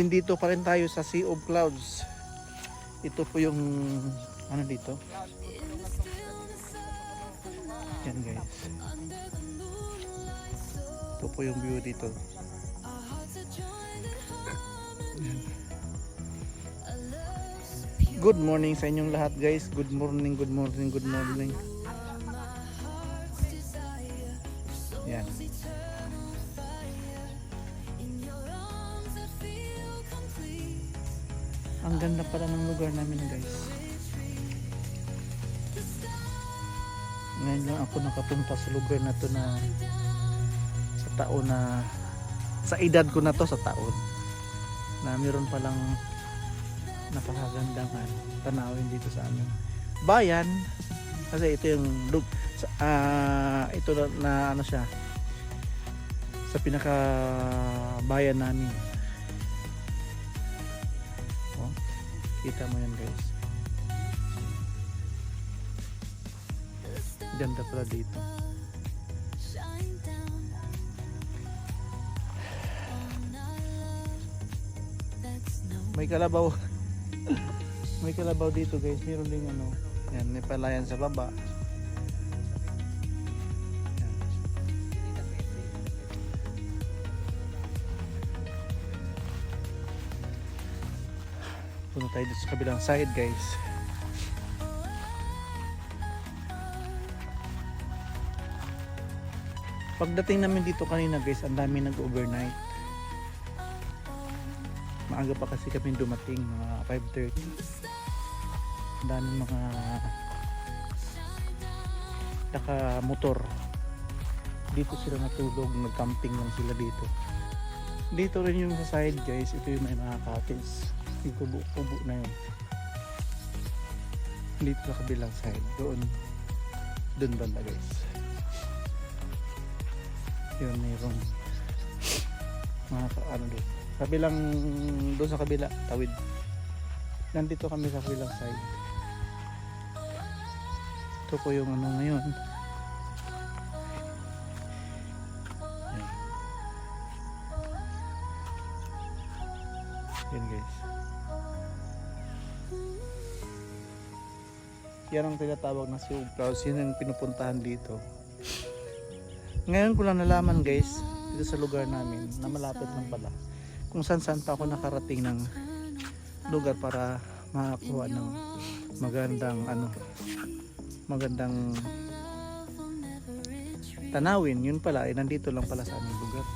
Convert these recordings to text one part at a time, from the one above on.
Nandito pa rin tayo sa Sea of Clouds. Ito po yung ano dito? Yan guys. Ito po yung view dito. Good morning sa inyong lahat guys. Good morning, good morning, good morning. Pala ng lugar namin guys. Ngayon lang ako nakapunta sa lugar na to na sa taon na sa edad ko na to sa taon na meron palang napakagandang ano, tanawin dito sa amin bayan kasi ito yung lug sa, ah, ito na, na ano siya sa pinaka bayan namin kita mo yan guys. Ganda pala dito. May kalabaw. May kalabaw dito guys. Meron ding ano. Yan may palayan sa baba punta tayo dito sa kabilang side guys. Pagdating namin dito kanina guys ang dami nag overnight maaga pa kasi kami dumating mga 5.30 ang daming mga naka motor dito sila natulog nag-camping lang sila dito. Dito rin yung sa side guys. Ito yung may mga cottage yung kubo-kubo na yun. Dito sa kabilang side doon. Doon banda guys? Yun mayroong mga ano doon. Kabilang doon sa kabila tawid. Nandito kami sa kabilang side. Ito po yung ano ngayon. Yan guys yan ang tinatawag na si Clouds. Yun ang pinupuntahan dito. Ngayon ko lang nalaman guys dito sa lugar namin na malapit lang pala kung saan saan pa ako nakarating ng lugar para makakuha ng magandang ano magandang tanawin. Yun pala eh nandito lang pala sa aming lugar.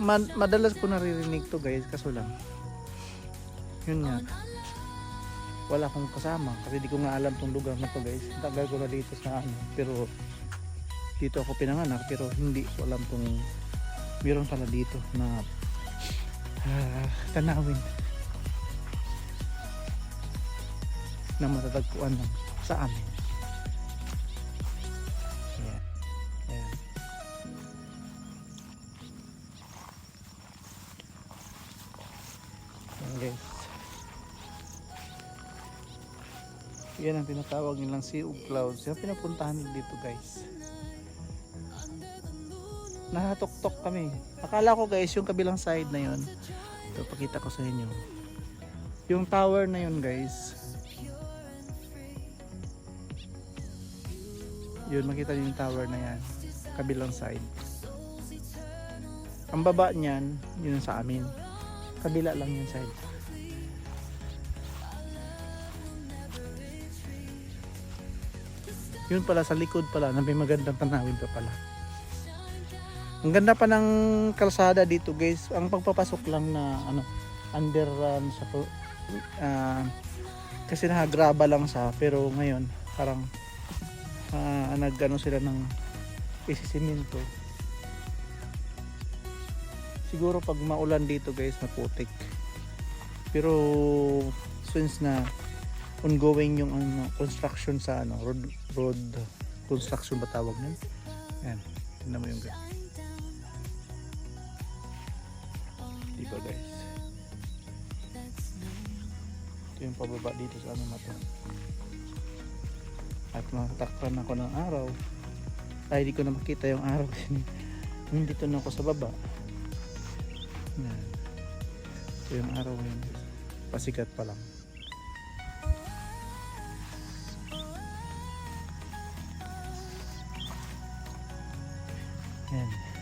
Ma- madalas ko naririnig to guys kaso lang. Yun nga wala akong kasama kasi di ko nga alam tong lugar na to guys. Tagal ko na dito sa ano pero dito ako pinanganak pero hindi ko alam kung meron pala dito na ah, tanawin na matatagpuan lang sa amin yan ang tinatawag nilang sea of clouds yan pinapuntahan nila dito guys nahatok-tok kami. Akala ko guys, yung kabilang side na yun. Ito, pakita ko sa inyo. Yung tower na yun guys. Yun, makita niyo yung tower na yan. Kabilang side. Ang baba niyan, yun sa amin. Kabila lang yung side. Yun pala, sa likod pala, na may magandang tanawin pa pala. Ang ganda pa ng kalsada dito guys. Ang pagpapasok lang na ano under um, sa uh, kasi nakagraba lang sa pero ngayon parang uh, nagano sila ng isisiminto. Siguro pag maulan dito guys maputik. Pero since na ongoing yung ano, construction sa ano road road construction ba tawag nun? Yan. Tingnan mo yung guys. Diba guys? Ito yung pababa dito sa aming mata. At matatakpan ako ng araw. Ay, di ko na makita yung araw. Nandito na ako sa baba. Yan. Ito yung araw ngayon. Pasikat pa lang.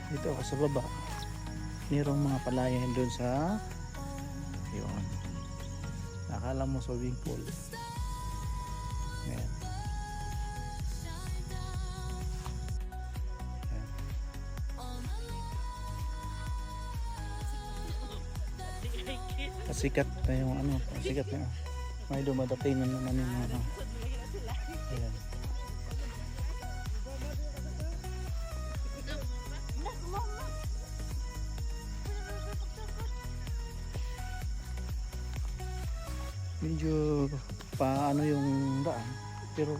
Dito ako sa baba. Mayroong mga palayan doon sa yun. Nakala mo swimming pool. Yan. Pasikat na yung ano, pasikat na. May dumadating na naman yung ano. Medyo paano yung daan. Pero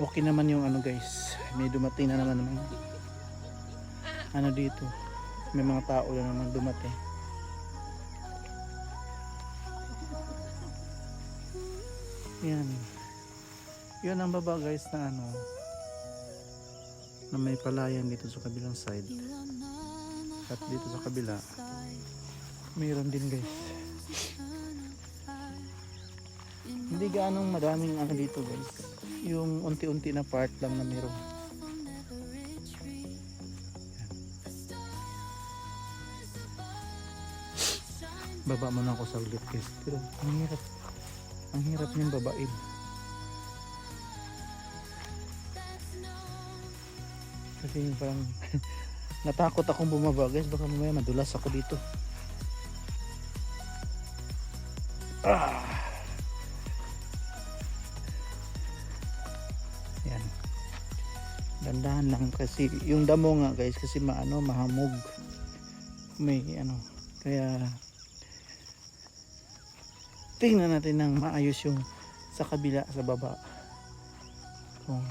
okay naman yung ano guys. May dumating na naman naman. Ano dito. May mga tao na naman dumating. Yan. Yun ang baba guys na ano na may palayan dito sa kabilang side. At dito sa kabila mayroon din guys. Hindi gaanong madaming ano dito guys. Yung unti-unti na part lang na mayroon. Baba mo na ako sa ulit guys. Pero ang hirap. Ang hirap niyang babain. Kasi parang natakot akong bumaba guys. Baka mamaya madulas ako dito. Ah. Dandahan lang kasi yung damo nga guys kasi maano mahamog. May ano kaya tingnan natin ng maayos yung sa kabila sa baba. Kung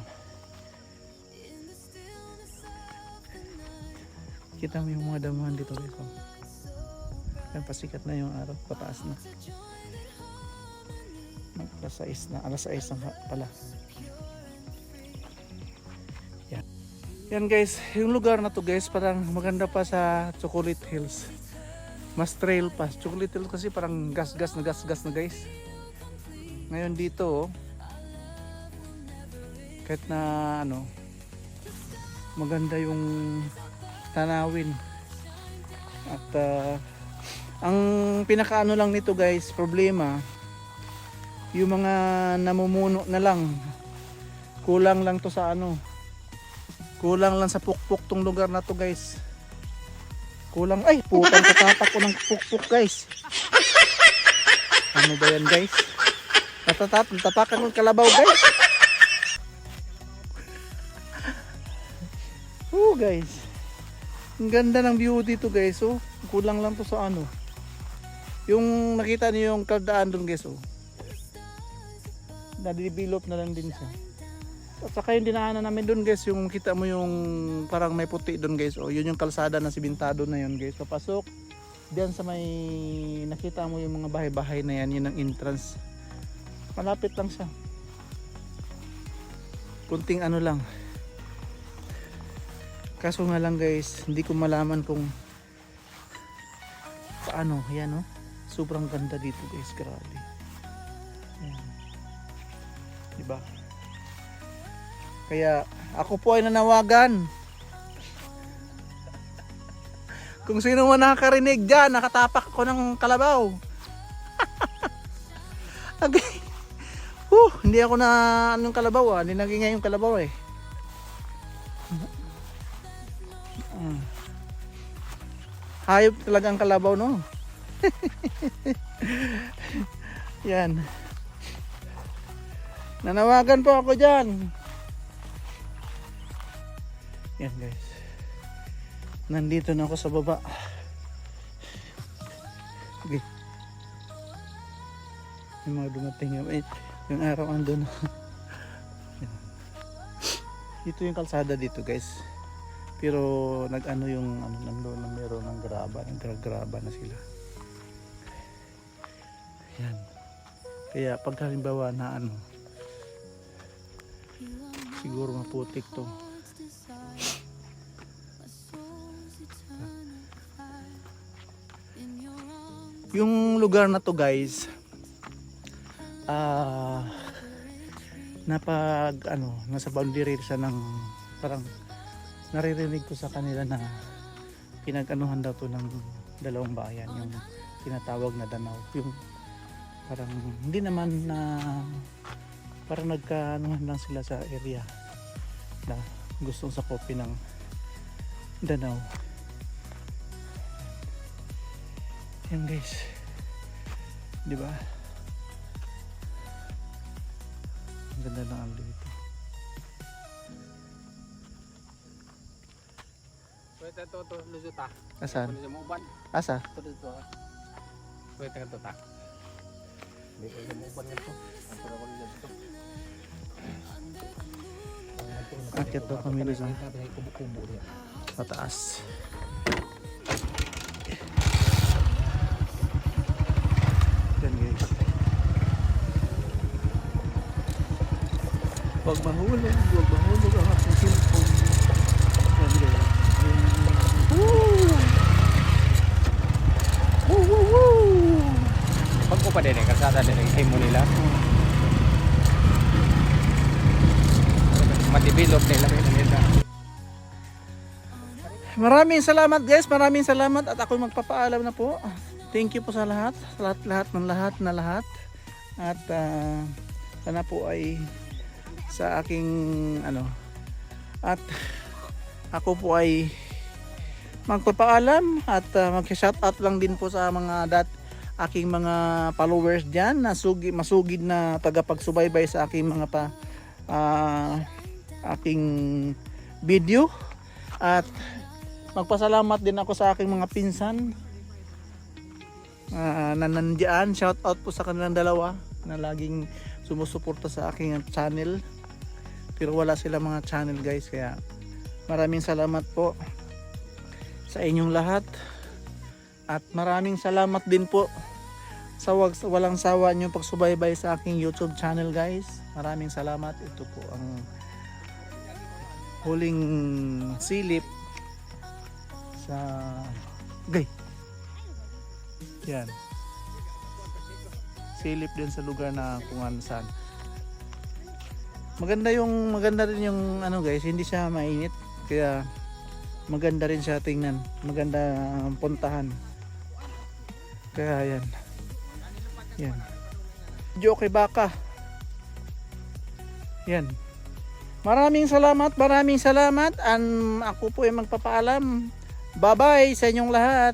kita mo yung mga damuhan dito guys. Oh. Yan, pasikat na yung araw, pataas na. Alas 6 na, alas 6 na pala. Yan guys, yung lugar na to guys, parang maganda pa sa Chocolate Hills. Mas trail pa. Chocolate Hills kasi parang gas-gas na gas-gas na guys. Ngayon dito, oh, kahit na ano, maganda yung tanawin. At ah, ang pinakaano lang nito guys, problema, yung mga namumuno na lang. Kulang lang to sa ano. Kulang lang sa pukpuk tong lugar na to guys. Kulang ay putang katatak ko ng pukpuk guys. Ano ba yan guys? Natatat, natapakan ng kalabaw guys. Oh guys. Ang ganda ng view dito guys. Oh, kulang lang to sa ano. Yung nakita niyo yung kaldaan doon guys. Oh. Na-develop na lang din siya. At saka yung dinaanan namin doon guys, yung kita mo yung parang may puti doon guys. Oh, yun yung kalsada na simentado na yun guys. Papasok diyan sa may nakita mo yung mga bahay-bahay na yan, yun ang entrance. Malapit lang siya. Kunting ano lang. Kaso nga lang guys, hindi ko malaman kung paano. Yan oh. Sobrang ganda dito guys, grabe. Yan. Diba? Kaya ako po ay nanawagan. Kung sino man nakakarinig dyan, nakatapak ko ng kalabaw. okay. Huh, hindi ako na anong kalabaw ah. Hindi naging yung kalabaw eh. Mm. Hayop talaga ang kalabaw no. Yan. Nanawagan po ako dyan. Yan guys. Nandito na ako sa baba. Okay. Yung mga dumating yung, eh, yung araw andun. Dito yung kalsada dito guys. Pero nag-ano yung ano nandoon na meron ng graba, nag-graba na sila. Yan. Kaya pag halimbawa na ano siguro maputik to. Yung lugar na to guys, ah, napag, ano, nasa boundary siya ng, parang, naririnig ko sa kanila na pinag-anuhan daw to ng dalawang bayan, yung tinatawag na Danau. Yung, parang, hindi naman na, parang nagkaanuhan lang sila sa area na gustong sakopin ng Danau. Yan guys. 'Di ba? Ang ganda ng ang dito. Pwede to to lusuta. Asan? Pwede mo uban. Asa? Pwede to. Pwede to ta. Hindi pwede mo uban nito. Ang pwede mo dito. Akit daw kami doon sa pataas. Huwag mahulog, huwag mahulog ang aking cellphone. Yan guys. Woo! Woo, woo, woo! Pag ko pa din eh, kasada din eh, himo nila. Matibilog nila rin nila. Maraming salamat guys, maraming salamat at ako magpapaalam na po. Thank you po sa lahat, sa lahat, lahat ng lahat na lahat. At ah, sana po ay sa aking ano at ako po ay magpapaalam at uh, mag-shoutout lang din po sa mga dat aking mga followers diyan na sugi, masugid na tagapagsubaybay sa aking mga pa ah, aking video. At magpasalamat din ako sa aking mga pinsan uh, na nandiyan. Shout out po sa kanilang dalawa na laging sumusuporta sa aking channel pero wala sila mga channel guys kaya maraming salamat po sa inyong lahat. At maraming salamat din po sa wag, walang sawa nyo pagsubaybay sa aking YouTube channel guys. Maraming salamat. Ito po ang huling silip sa gay. Yan. Silip din sa lugar na kung ano saan maganda yung maganda rin yung ano guys hindi siya mainit kaya maganda rin siya tingnan maganda ang puntahan kaya yan yan Joke baka yan Maraming salamat, maraming salamat. An ako po ay magpapaalam. Bye-bye sa inyong lahat.